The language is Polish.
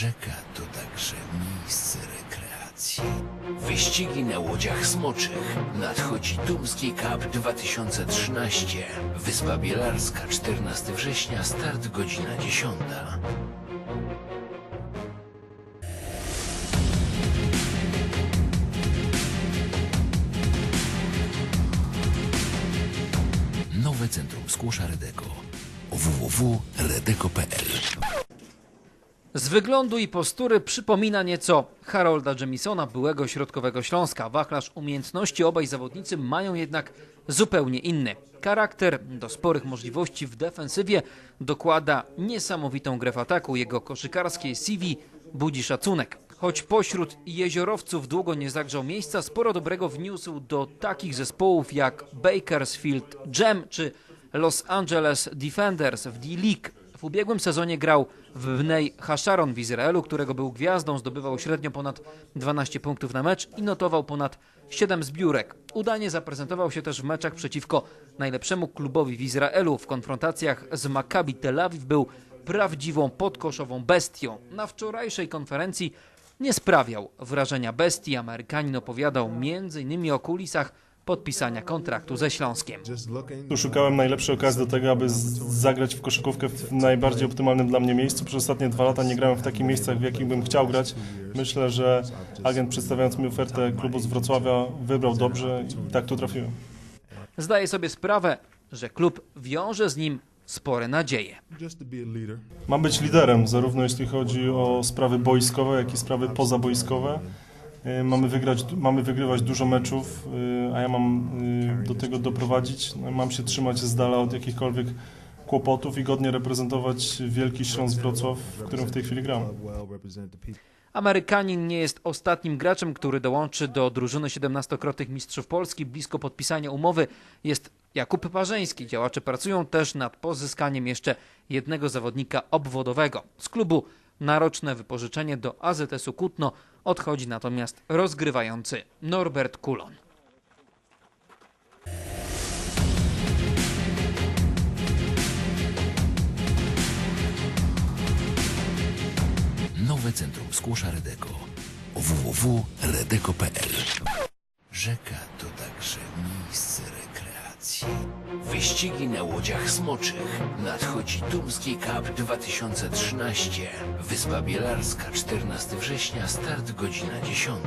Rzeka to także miejsce rekreacji. Wyścigi na łodziach smoczych. Nadchodzi Tumski Cup 2013. Wyspa Bielarska, 14 września, start godzina 10. Nowe Centrum Skłosza Redeko. www.redeko.pl Z wyglądu i postury przypomina nieco Harolda Jemisona, byłego środkowego Śląska. Wachlarz umiejętności obaj zawodnicy mają jednak zupełnie inny. Charakter do sporych możliwości w defensywie dokłada niesamowitą grę w ataku. Jego koszykarskie CV budzi szacunek. Choć pośród jeziorowców długo nie zagrzał miejsca, sporo dobrego wniósł do takich zespołów jak Bakersfield Jam czy Los Angeles Defenders w D-League. Ubiegłym sezonie grał w Bnei Hasharon w Izraelu, którego był gwiazdą, zdobywał średnio ponad 12 punktów na mecz i notował ponad 7 zbiórek. Udanie zaprezentował się też w meczach przeciwko najlepszemu klubowi w Izraelu. W konfrontacjach z Maccabi Tel Awiw był prawdziwą podkoszową bestią. Na wczorajszej konferencji nie sprawiał wrażenia bestii. Amerykanin opowiadał m.in. o kulisach podpisania kontraktu ze Śląskiem. Tu szukałem najlepszej okazji do tego, aby zagrać w koszykówkę w najbardziej optymalnym dla mnie miejscu. Przez ostatnie dwa lata nie grałem w takich miejscach, w jakich bym chciał grać. Myślę, że agent przedstawiając mi ofertę klubu z Wrocławia wybrał dobrze i tak tu trafiłem. Zdaje sobie sprawę, że klub wiąże z nim spore nadzieje. Mam być liderem, zarówno jeśli chodzi o sprawy boiskowe, jak i sprawy pozaboiskowe. Y, Mamy, wygrać, mamy wygrywać dużo meczów, y, a ja mam y, do tego doprowadzić. No, Mam się trzymać z dala od jakichkolwiek kłopotów i godnie reprezentować Wielki Śląsk Wrocław, w którym w tej chwili gram. Amerykanin nie jest ostatnim graczem, który dołączy do drużyny 17-krotnych mistrzów Polski. Blisko podpisania umowy jest Jakub Parzeński. Działacze pracują też nad pozyskaniem jeszcze jednego zawodnika obwodowego. Z klubu na roczne wypożyczenie do AZS-u Kutno odchodzi natomiast rozgrywający Norbert Kulon. Nowe Centrum Skłosza Redeko. www.redeko.pl Rzeka to Wyścigi na łodziach smoczych. Nadchodzi Tumski Cup 2013. Wyspa Bielarska, 14 września, start godzina 10.